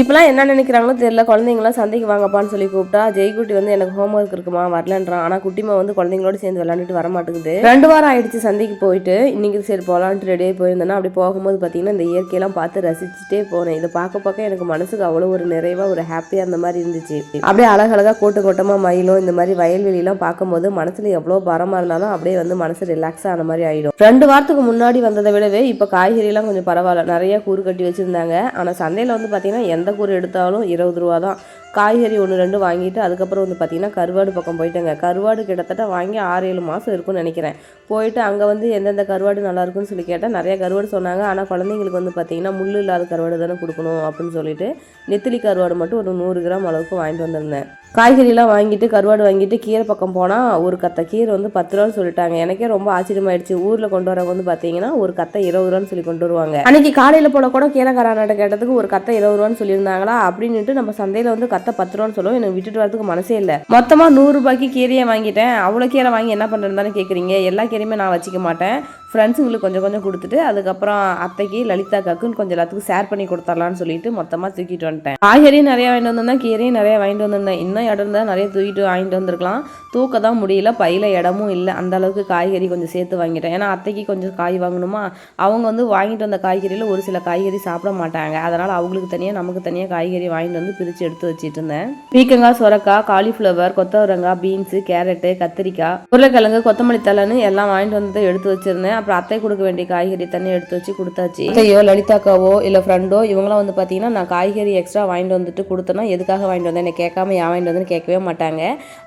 இப்போலாம் என்ன நினைக்கிறாங்களோ தெரியல. குழந்தைங்களாம் சந்தைக்கு வாங்கப்பான்னு சொல்லி கூப்பிட்டா ஜெய்குட்டி வந்து எனக்கு ஹோம் ஒர்க் இருக்குமா? வரலன்றான். ஆனால் குட்டிமா வந்து குழந்தைங்களோட சேர்ந்து விளாண்டுட்டு வர மாட்டேங்குது. ரெண்டு வாரம் ஆயிடுச்சு சந்தைக்கு போயிட்டு. இன்னைக்கு சரி போகலான்ட்டு ரெடியாக போயிருந்தேன்னா அப்படி போகும்போது பார்த்தீங்கன்னா இந்த இயற்கையெல்லாம் பார்த்து ரசிச்சுட்டே போனேன். இதை பார்க்க பார்க்க எனக்கு மனசுக்கு அவ்வளோ ஒரு நிறைவாக ஒரு ஹாப்பியாக அந்த மாதிரி இருந்துச்சு. அப்படியே அழகழகாக கூட்டம் கூட்டமாக மயிலும் இந்த மாதிரி வயல்வெளியெல்லாம் பார்க்கும்போது மனசில் எவ்வளோ பரமாக இருந்தாலும் அப்படியே வந்து மனசு ரிலாக்ஸ் ஆன மாதிரி ஆயிடும். ரெண்டு வாரத்துக்கு முன்னாடி வந்ததை விடவே இப்போ காய்கறிலாம் கொஞ்சம் பரவாயில்ல. நிறைய கூறு கட்டி வச்சுருந்தாங்க. ஆனால் சந்தையில் வந்து பார்த்தீங்கன்னா எந்த கூறு எடுத்தாலும் இருபது ரூபா தான் காய்கறி ஒன்று ரெண்டு வாங்கிட்டு அதுக்கப்புறம் வந்து பார்த்திங்கன்னா கருவாடு பக்கம் போயிட்டேங்க. கருவாடு கிட்டத்தட்ட வாங்கி ஆறு ஏழு மாதம் இருக்கும்னு நினைக்கிறேன். போயிட்டு அங்கே வந்து எந்தெந்த கருவாடு நல்லாயிருக்குன்னு சொல்லி கேட்டால் நிறையா கருவாடு சொன்னாங்க. ஆனால் குழந்தைங்களுக்கு வந்து பார்த்தீங்கன்னா முள் இல்லாத கருவாடு தானே கொடுக்கணும் அப்படின்னு சொல்லிட்டு நெத்திலி கருவாடு மட்டும் ஒரு நூறு கிராம் அளவுக்கு வாங்கிட்டு வந்திருந்தேன். காய்கறிலாம் வாங்கிட்டு கருவாடு வாங்கிட்டு கீரை பக்கம் போனால் ஒரு கத்தை கீரை வந்து பத்து ரூபான்னு சொல்லிட்டாங்க. எனக்கே ரொம்ப ஆச்சரியமாயிடுச்சு. ஊரில் கொண்டு வரவங்க வந்து பார்த்தீங்கன்னா ஒரு கத்தை இருபது ரூபான்னு சொல்லி கொண்டு வருவாங்க. அன்னைக்கு காலையில் போல கூட கீரைக்காரன்ட்ட கேட்டதுக்கு ஒரு கத்தை இருபது ரூபான்னு சொல்லியிருந்தாங்களா? அப்படின்னுட்டு நம்ம சந்தையில் வந்து கத்தை பத்து ரூபான்னு சொல்லுவோம். எனக்கு விட்டுட்டு வரதுக்கு மனசே இல்லை. மொத்தமாக நூறு ரூபாய்க்கு கீரையை வாங்கிட்டேன். அவ்வளோ கீரை வாங்கி என்ன பண்ணுறதுன்னு கேட்குறீங்க எல்லா கீரையுமே நான் வச்சுக்க மாட்டேன். ஃப்ரெண்ட்ஸுங்களுக்கு கொஞ்சம் கொஞ்சம் கொடுத்துட்டு அதுக்கப்புறம் அத்தைக்கு லலிதா காக்குன்னு கொஞ்சம் எல்லாத்துக்கும் ஷேர் பண்ணி கொடுத்துடலான்னு சொல்லிட்டு மொத்தமாக தூக்கிட்டு வந்துட்டேன். காய்கறியும் நிறைய வாங்கிட்டு வந்திருந்தேன் கீரையும் நிறைய வாங்கிட்டு வந்திருந்தேன். இன்னும் இடம் இருந்தால் நிறைய தூக்கிட்டு வாங்கிட்டு வந்திருக்கலாம். தூக்க தான் முடியல பையில இடமும் இல்லை. அந்த அளவுக்கு காய்கறி கொஞ்சம் சேர்த்து வாங்கிட்டேன். ஏன்னா அத்தைக்கு கொஞ்சம் காய் வாங்கணுமா? அவங்க வந்து வாங்கிட்டு வந்த காய்கறியில் ஒரு சில காய்கறி சாப்பிட மாட்டாங்க. அதனால் அவங்களுக்கு தனியாக நமக்கு தனியாக காய்கறி வாங்கிட்டு வந்து பிரித்து எடுத்து வச்சுட்டு இருந்தேன். பீக்கங்காய் சொரக்காய் காலிஃப்ளவர் கொத்தவரங்காய் பீன்ஸு கேரட்டு கத்திரிக்காய் உருளைக்கிழங்கு கொத்தமல்லி தலைன்னு எல்லாம் வாங்கிட்டு வந்து எடுத்து வச்சிருந்தேன். அப்புறம் அத்தை கொடுக்க வேண்டிய காய்கறி தண்ணி எடுத்து வச்சு கொடுத்தாச்சு. அத்தையோ லலிதாக்காவோ இல்லை ஃப்ரெண்டோ இவங்களாம் வந்து பார்த்தீங்கன்னா நான் காய்கறி எக்ஸ்ட்ரா வாங்கிட்டு வந்துட்டு கொடுத்தேன்னா எதுக்காக வாங்கிட்டு வந்தேன்? என்னை கேட்காம ஏன் வாங்கிட்டு வந்தேன்னு கேட்கவே மாட்டாங்க.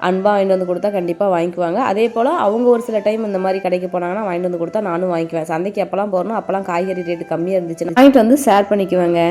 அன்பாக வாங்கிட்டு வந்து கொடுத்தா கண்டிப்பாக வாங்கிக்குவாங்க. அதே போல் அவங்க ஒரு சில டைம் இந்த மாதிரி கடைக்கு போனாங்கன்னா வாங்கிட்டு வந்து கொடுத்தா நானும் வாங்கிக்குவேன். சந்தைக்கு எப்போல்லாம் போகிறனோ அப்போல்லாம் காய்கறி ரேட்டு கம்மியாக இருந்துச்சு வாங்கிட்டு வந்து ஷேர் பண்ணிக்குவேங்க.